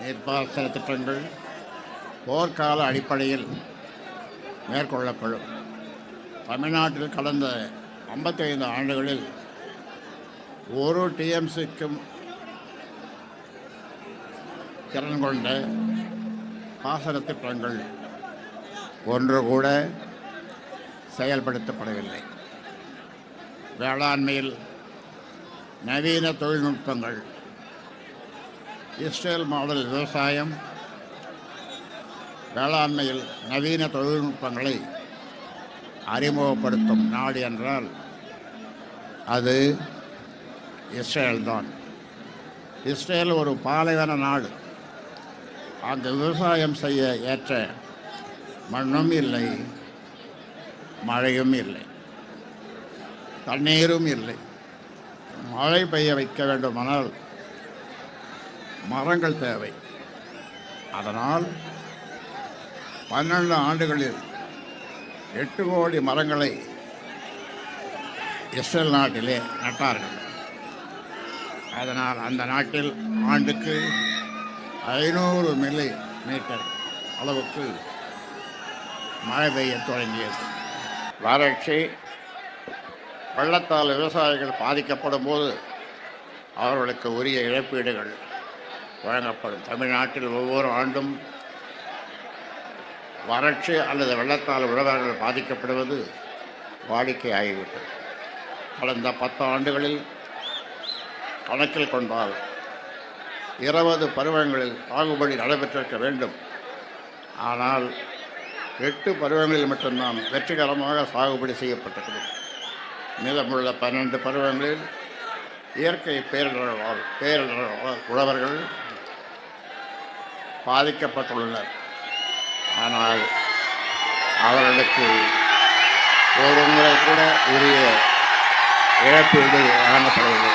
நீர்ப்பாசன திட்டங்கள் போர்க்கால அடிப்படையில் மேற்கொள்ளப்படும். தமிழ்நாட்டில் கடந்த 55 ஆண்டுகளில் ஒரு டிஎம்சிக்கும் திறன் கொண்ட பாசன திட்டங்கள் ஒன்று கூட செயல்படுத்தப்படவில்லை. வேளாண்மையில் நவீன தொழில்நுட்பங்கள் இஸ்ரேல் மாடல் விவசாயம் வேளாண்மையில் நவீன தொழில்நுட்பங்களை அறிமுகப்படுத்தும் நாடு என்றால் அது இஸ்ரேல் தான். இஸ்ரேல் ஒரு பாலைவன நாடு. அங்கு விவசாயம் செய்ய ஏற்ற மண்ணும் இல்லை மழையும் இல்லை தண்ணீரும் இல்லை. மழை பெய்ய வைக்க வேண்டுமானால் மரங்கள் தேவை. அதனால் பன்னெண்டு ஆண்டுகளில் எட்டு கோடி மரங்களை இஸ்ரேல் நாட்டிலே நட்டார்கள். அதனால் அந்த நாட்டில் ஆண்டுக்கு ஐநூறு மில்லி மீட்டர் அளவுக்கு மழை பெய்ய தொடங்கியது. வறட்சி வெள்ளத்தால் விவசாயிகள் பாதிக்கப்படும் போது அவர்களுக்கு உரிய இழப்பீடுகள் வழங்கப்படும் தமிழ்நாட்டில் ஒவ்வொரு ஆண்டும் வறட்சி அல்லது வெள்ளத்தால் உழவர்கள் பாதிக்கப்படுவது வாடிக்கையாகிவிட்டது கடந்த பத்து ஆண்டுகளில் கணக்கில் கொண்டால் இருபது பருவங்களில் சாகுபடி நடைபெற்றிருக்க வேண்டும். ஆனால் எட்டு பருவங்களில் மட்டும்தான் வெற்றிகரமாக சாகுபடி செய்யப்பட்டிருக்கிறது. மீதமுள்ள பன்னெண்டு பருவங்களில் இயற்கை பேரிடர்களால் பேரிடர்களால் உழவர்கள் பாதிக்கப்பட்டுள்ளனர். ஆனால் அவர்களுக்கு ஒரு முறை கூட உரிய இழப்பீடு வழங்கப்படவில்லை.